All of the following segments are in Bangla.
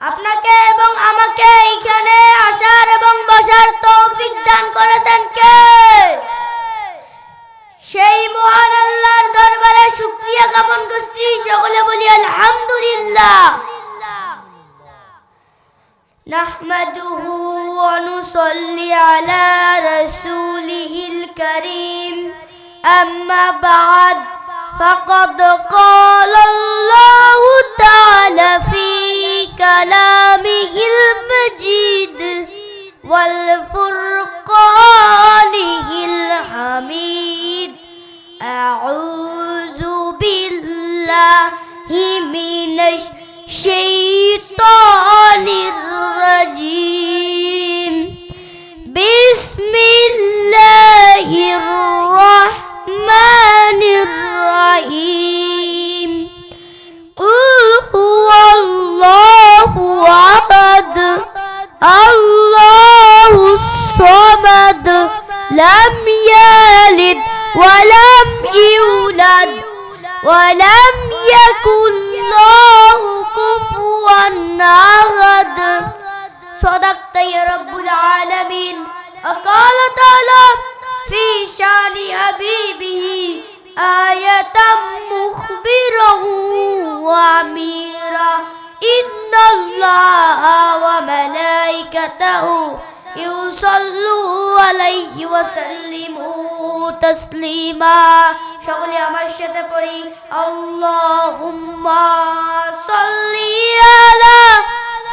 আপনাকে এবং আমাকে এখানে আসার এবং বসার তৌফিক দান করেছেন কে সেই মহান আল্লাহর দরবারে শুকরিয়া জ্ঞাপন করছি সকলে বলি আলহামদুলিল্লাহ نحمده ونصلي على رسوله الكريم أما بعد فقد قال الله والفرقانه الحميد أعوذ بالله من الشيطان الرجيم صدقت يا رب العالمين وقال تعالى في شان حبيبه آية مخبره وأميرا إن الله وملائكته يصلوا عليه وسلموا تسليما সকলে আমার সাথে পড়ি আল্লাহুম্মা সাল্লি আলা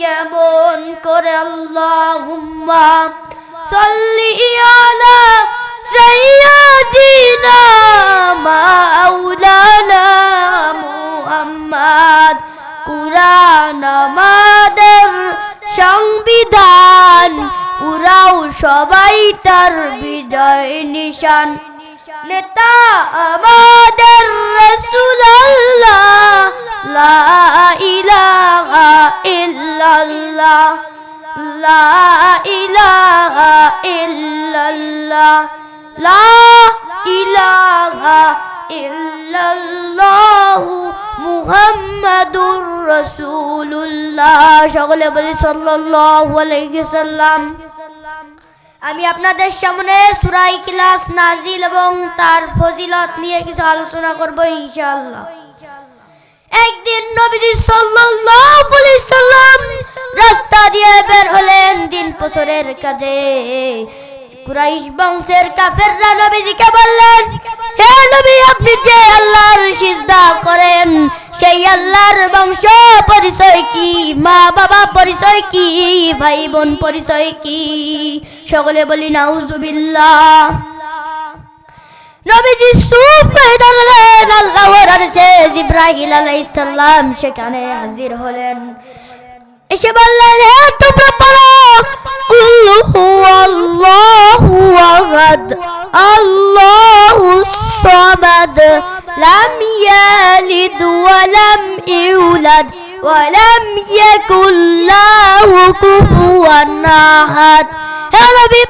কেমন করে আল্লাহুম্মা সাল্লি আলা সাইয়্যিদিনা মাওলানা মুহাম্মদ। কুরআন আমাদের সংবিধান উড়াও সবাই তার বিজয় নিশান। নেতা আমাদের রসুল আল্লাহ লা ইলাহা ইল্লাল্লাহ, লা ইলাহা ইল্লাল্লাহ, লা ইলাহা ইল্লাল্লাহ মুহাম্মাদুর রাসূলুল্লাহ। সকলে বলি সাল্লাল্লাহু আলাইহি সাল্লাম। আমি আপনাদের সামনে সুরাই ক্লাস নাজিল এবং তার ফজিলত নিয়ে কিছু আলোচনা করব ইনশাআল্লাহ। একদিন নবীজি সাল্লাল্লাহু আলাইহি সাল্লাম রাস্তা দিয়ে বের হলেন দিন বছরের কাজে। কুরাইশ বংশের কাফেররা নবীজিকে বললেন, হে নবী, আপনি যে আল্লাহর সিজদা করেন, সেই আল্লাহর বংশ পরিচয় কি? মা বাবা পরিচয় কি? ভাই বোন পরিচয় কি? সকলে বলি, নাউজুবিল্লাহ। নবীজি সুপ হয়ে দাঁড়ালেন, আল্লাহর আদেশে জিব্রাহিল আলাইহিস সালাম সেখানে হাজির হলেন। এসে বললেন, হে তোমরা পড়ো কুল হুয়াল্লাহু আহাদ, আল্লাহু সামাদ, লাম ইয়ালিদ ওয়া লাম ইউলাদ, ওয়া লাম ইয়াকুল লাহু কুফুয়ান আহাদ। হে নবী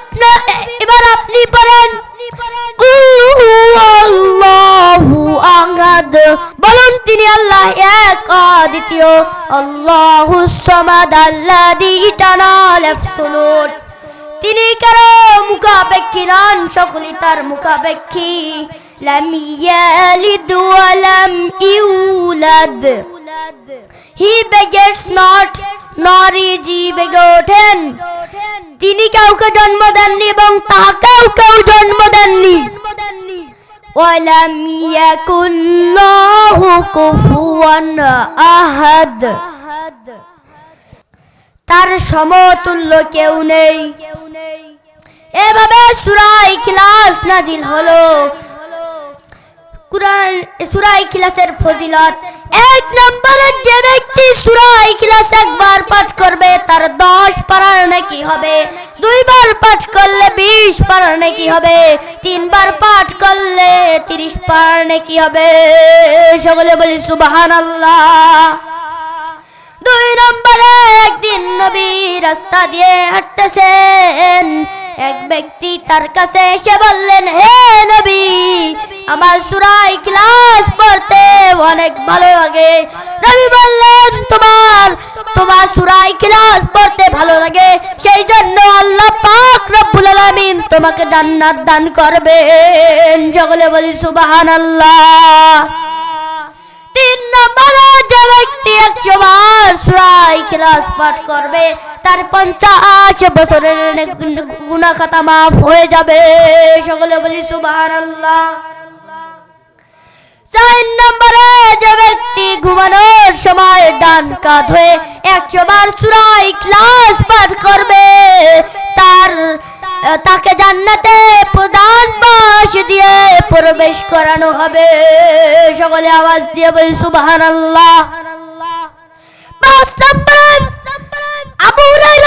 এবার আপনি পড়েন। বলুন তিনি আল্লাহ এক দ্বিতীয় আল্লাহু সামাদ আল্লাযী তানাল আফসুলুট তিনি কারও মুখাপেক্ষী নন সকলি তার মুখাপেক্ষী। লাম ইয়ালিদ ওয়া লাম ইউলাদ। হি begets not, nor is he begotten. তিনি কাউকে জন্ম দেননি এবং তাকেও কেউ জন্ম দেননি। ওয়ালাম ইয়াকুল্লাহু কুফুয়ান আহাদ। তার সমতুল্য কেউ নেই। এভাবে সূরা ইখলাস নাজিল হলো। কুরআন সূরা ইখলাসের ফজিলত এক নম্বরে যে ব্যক্তি সূরা ইখলাস একবার পাঠ করবে, তার 10 পারার নাকি হবে? দুইবার পাঠ করলে 20 পারার নাকি হবে? তিনবার পাঠ করলে 30 পারার নাকি হবে? সকলে বলি সুবহানাল্লাহ। দুই নম্বরে একদিন নবী রাস্তা দিয়ে হাঁটতেছেন। এক ব্যক্তি তার কাছে এসে বললেন, হে নবী, আমার সুরাই ক্লাস পড়তে অনেক ভালো লাগে। নবী বললেন, তোমার তোমার সুরাই ক্লাস পড়তে ভালো লাগে সেই জন্য আল্লাহ পাক রব্বুল আলামিন তোমাকে জান্নাত দান করবেন। সকলে বলি, সুবহানাল্লাহ। তিন নম্বরে, যে ব্যক্তি বার সুরাই ক্লাস পাঠ করবে, তার পঞ্চাশ বছরের গুনা খাতা মাফ হয়ে যাবে। সকলে বলি সুবাহান আল্লাহ তাকে জান্নাতে প্রধান বাস দিয়ে প্রবেশ করানো হবে। সকলে আওয়াজ দিয়ে বলি পাঁচ হুরায়রা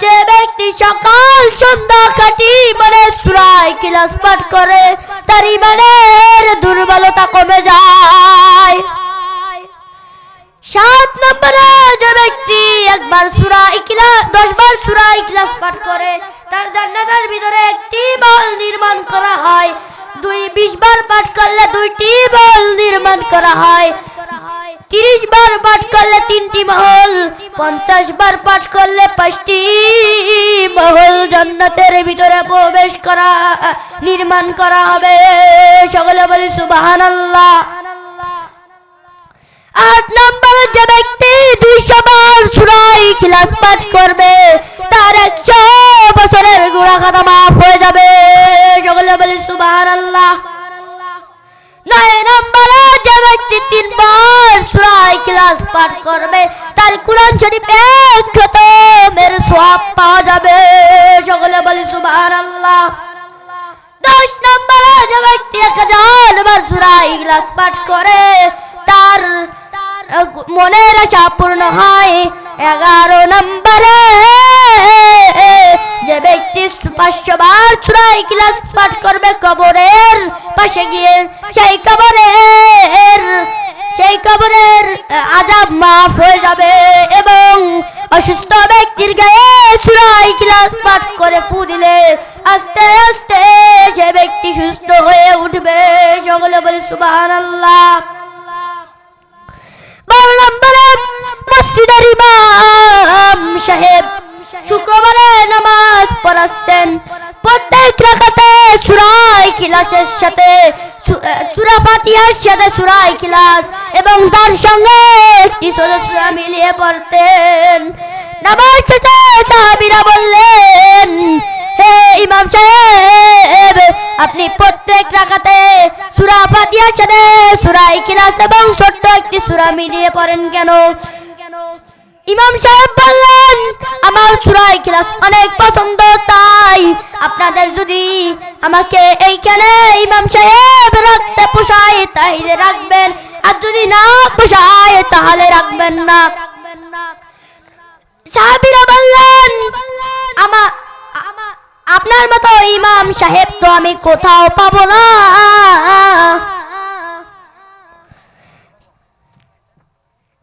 যে ব্যক্তি সকাল সন্ধ্যা খাটি মানে সুরাই ক্লাস পাঠ করে, তার ইমানের দুর্বলতা কমে যায়। সাত নম্বরে যে ব্যক্তি একবার সুরা ইখলাস দশ বার সুরা ইখলাস পাঠ করে, তার জান্নাতের ভিতরে একটি বল নির্মাণ করা হয়। দুই, বিশ বার পাঠ করলে দুইটি বল নির্মাণ করা হয়। তিরিশ বার পাঠ করলে তিনটি মহল, পঞ্চাশ বার পাঠ করলে পাঁচটি মহল। জান্নাতের ভিতরে প্রবেশ করা, নির্মাণ করা হবে। সকলে বলি সুবহানাল্লাহ। আট নম্বরে যে ব্যক্তি দুইশো বার সুরাই খিলাস পাঠ করবে, তার একশো ব্যক্তি তিনবার সুরাই ক্লাস পাঠ করবে। তার আজাব মাফ হয়ে যাবে এবং অসুস্থ ব্যক্তির গায়ে চূড়াই ক্লাস পাঠ করে ফু দিলে আস্তে আস্তে যে ব্যক্তি সুস্থ হয়ে উঠবে। সকলে বলে, সুবহানাল্লাহ। বারো সাথে সুরাই কিলাস এবং তার সঙ্গে একটি মিলিয়ে পড়তেন। বললেন, হে ইমাম সাহেব, আপনি প্রত্যেক রাখাতে সূরা ফাতিহার সাথে সূরা ইখলাস এবং ছোট্ট একটি সূরা মিলিয়ে পড়েন কেন? ইমাম সাহেব বললেন, আমার সূরা ইখলাস অনেক পছন্দ, তাই আপনাদের যদি আমাকে এইখানে ইমাম সাহেব তাহলে রাখবেন। আর যদি না পোষায়, তাহলে রাখবেন না। সাহাবীরা বললেন আমার আপনার মতো ইমাম সাহেব তো আমি কোথাও পাবো না।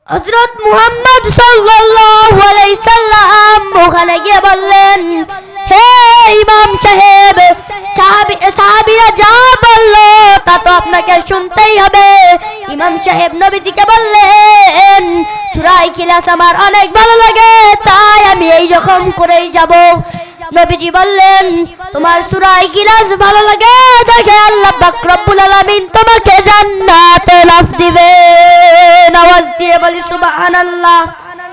হযরত মুহাম্মদ সাল্লাল্লাহু আলাইহি সাল্লাম ওখানে গিয়ে বললেন, হে ইমাম সাহেব, সাহাবি- সাহাবীরা যা আপনাকে শুনতেই হবে। ইমাম সাহেব নবীজিকে বললেন, সুরাই খিলাস আমার অনেক ভালো লাগে, তাই আমি এই রকম করেই যাব। নবীজি বললেন, তোমার সুরাই গিলাস ভালো লাগে? দেখে আল্লাহ রব্বুল আলামিন তোমাকে জান্নাতে লাফ দিবে আওয়াজ দিয়ে বলি, সুবহানাল্লাহ।